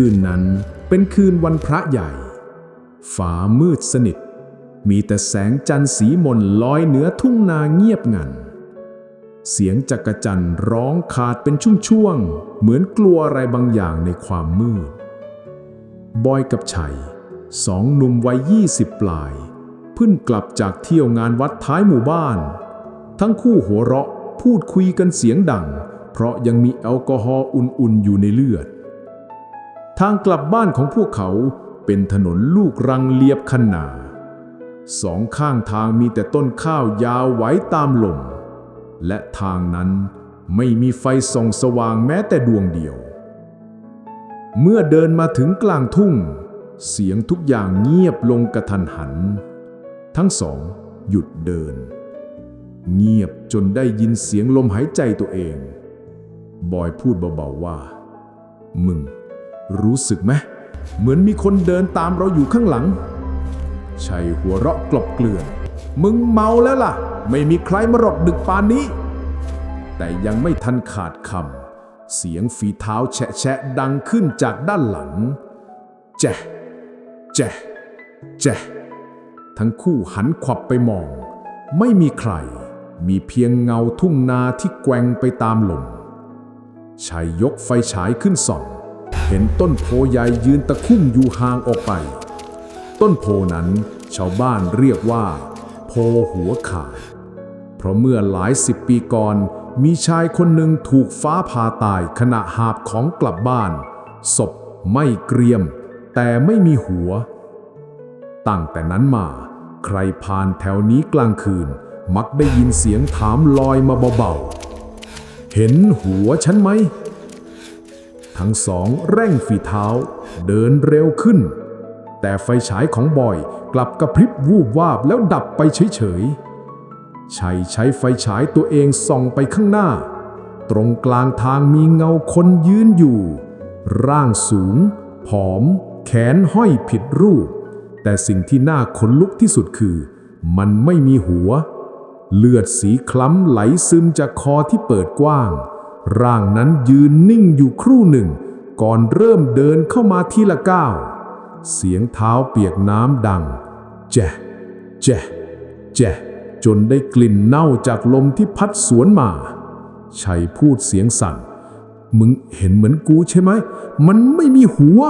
คืนนั้นเป็นคืนวันพระใหญ่ ฟ้ามืดสนิท มีแต่แสงจันทร์สีมนลอยเหนือทุ่งนาเงียบงัน เสียงจักรจันทร์ร้องขาดเป็นช่วงๆ เหมือนกลัวอะไรบางอย่างในความมืด บอยกับชัย สองหนุ่มวัยยี่สิบปลาย เพิ่งกลับจากเที่ยวงานวัดท้ายหมู่บ้าน ทั้งคู่หัวเราะพูดคุยกันเสียงดัง เพราะยังมีแอลกอฮอล์อุ่นๆอยู่ในเลือด ทางกลับบ้านของพวกเขาเป็นถนนลูกรังเลียบคันนาสองข้างทางมีแต่ต้นข้าวยาวไหวตามลม และทางนั้นไม่มีไฟส่องสว่างแม้แต่ดวงเดียว เมื่อเดินมาถึงกลางทุ่ง เสียงทุกอย่างเงียบลงกระทันหัน ทั้งสองหยุดเดิน เงียบจนได้ยินเสียงลมหายใจตัวเอง บอยพูดเบาๆว่า มึง รู้สึกไหมเหมือนมีคนเดินตามเราอยู่ข้างหลัง ชัยหัวเราะกลบเกลื่อน มึงเมาแล้วล่ะ ไม่มีใครมารดดึกปานนี้ แต่ยังไม่ทันขาดคำ เสียงฝีเท้าแฉะแฉะดังขึ้นจากด้านหลัง แจ๊ะแจ๊ะแจ๊ะทั้งคู่หันขวับไปมอง ไม่มีใคร มีเพียงเงาทุ่งนาที่แกว่งไปตามลม ชัยยกไฟฉายขึ้นส่อง เห็นต้นโพใหญ่ยืนตะคุ่มอยู่ห่างออกไป ต้นโพนั้นชาวบ้านเรียกว่า โพหัวขาดเพราะเมื่อหลายสิบปีก่อน มีชายคนหนึ่งถูกฟ้าผ่าตายขณะหาบของกลับบ้าน ศพไม่เกรียม แต่ไม่มีหัว ตั้งแต่นั้นมา ใครผ่านแถวนี้กลางคืน มักได้ยินเสียงถามลอยมาเบาๆ เห็นหัวฉันไหม ทั้งสองเร่งฝีเท้า เดินเร็วขึ้น แต่ไฟฉายของบอยกลับกระพริบวูบวาบแล้วดับไปเฉยๆ ชัยใช้ไฟฉายตัวเองส่องไปข้างหน้า ตรงกลางทางมีเงาคนยืนอยู่ ร่างสูง ผอม แขนห้อยผิดรูป แต่สิ่งที่น่าขนลุกที่สุดคือ มันไม่มีหัว เลือดสีคล้ำไหลซึมจากคอที่เปิดกว้าง ร่างนั้นยืนนิ่งอยู่ครู่หนึ่ง ก่อนเริ่มเดินเข้ามาทีละก้าว เสียงเท้าเปียกน้ำดัง แจ๊ะแจ๊ะแจ๊ะจนได้กลิ่นเน่าจากลมที่พัดสวนมาชัยพูดเสียงสั่น มึงเห็นเหมือนกูใช่ไหม มันไม่มีหัว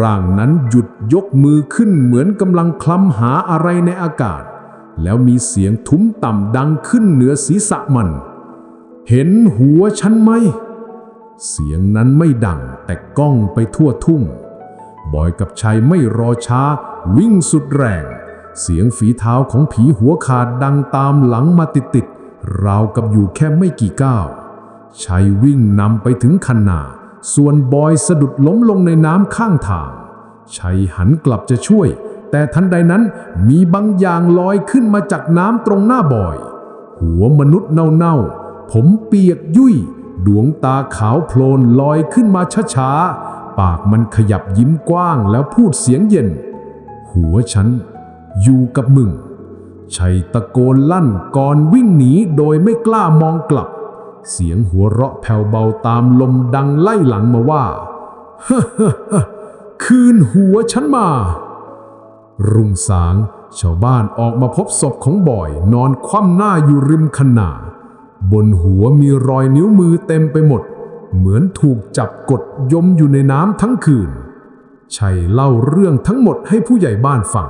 ร่างนั้นหยุดยกมือขึ้นเหมือนกำลังคลำหาอะไรในอากาศ แล้วมีเสียงทุ้มต่ำดังขึ้นเหนือศีรษะมัน เห็นหัวฉันไหม เสียงนั้นไม่ดังแต่ก้องไปทั่วทุ่ง บอยกับชัยไม่รอช้า วิ่งสุดแรง เสียงฝีเท้าของผีหัวขาดดังตามหลังมาติดๆราวกับอยู่แค่ไม่กี่ก้าวชัยวิ่งนำไปถึงคันนาส่วนบอยสะดุดล้มลงในน้ำข้างทาง ชัยหันกลับจะช่วย แต่ทันใดนั้นมีบางอย่างลอยขึ้นมาจากน้ำตรงหน้าบอย หัวมนุษย์เน่าๆ ผมเปียกยุ่ย ดวงตาขาวโพลนลอยขึ้นมาช้าๆ ปากมันขยับยิ้มกว้างแล้วพูดเสียงเย็น หัวฉัน อยู่กับมึง ชัยตะโกนลั่นก่อนวิ่งหนีโดยไม่กล้ามองกลับ เสียงหัวเราะแผ่วเบาตามลมดังไล่หลังมาว่าคืนหัวฉันมา รุ่งสาง ชาวบ้านออกมาพบศพของบอย นอนคว่ำหน้าอยู่ริมคันนา บนหัวมีรอยนิ้วมือเต็มไปหมด เหมือนถูกจับกดยมอยู่ในน้ำทั้งคืน ชัยเล่าเรื่องทั้งหมดให้ผู้ใหญ่บ้านฟัง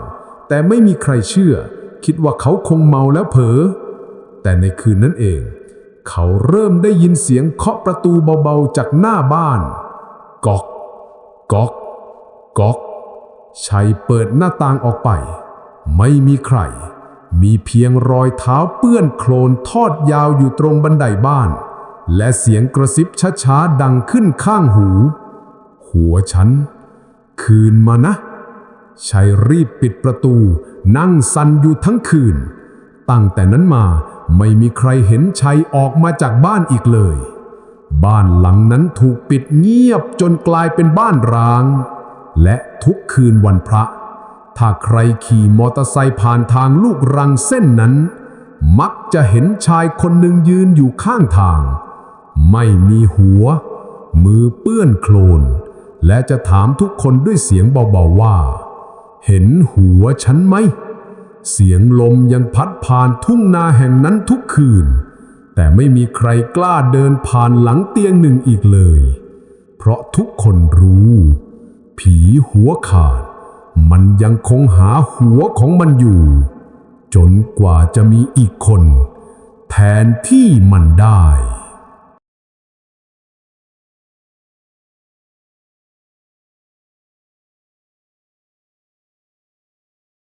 แต่ไม่มีใครเชื่อ คิดว่าเขาคงเมาแล้วเผลอ แต่ในคืนนั้นเอง เขาเริ่มได้ยินเสียงเคาะประตูเบาๆจากหน้าบ้าน ก๊อก ก๊อก ก๊อก ชัยเปิดหน้าต่างออกไป ไม่มีใคร มีเพียงรอยเท้าเปื้อนโคลนทอดยาวอยู่ตรงบันไดบ้าน และเสียงกระซิบช้าๆดังขึ้นข้างหู หัวฉัน คืนมานะชัยรีบปิดประตู นั่งสันอยู่ทั้งคืน ตั้งแต่นั้นมาไม่มีใครเห็นชัยออกมาจากบ้านอีกเลย บ้านหลังนั้นถูกปิดเงียบจนกลายเป็นบ้านร้าง และทุกคืนวันพระ ถ้าใครขี่มอเตอร์ไซค์ผ่านทางลูกรังเส้นนั้น มักจะเห็นชายคนหนึ่งยืนอยู่ข้างทาง ไม่มีหัว มือเปื้อนโคลน และจะถามทุกคนด้วยเสียงเบาๆว่า เห็นหัวฉันไหม เสียงลมยังพัดผ่านทุ่งนาแห่งนั้นทุกคืน แต่ไม่มีใครกล้าเดินผ่านหลังเตียงหนึ่งอีกเลย เพราะทุกคนรู้ ผีหัวขาด มันยังคงหาหัวของมันอยู่ จนกว่าจะมีอีกคน แทนที่มันได้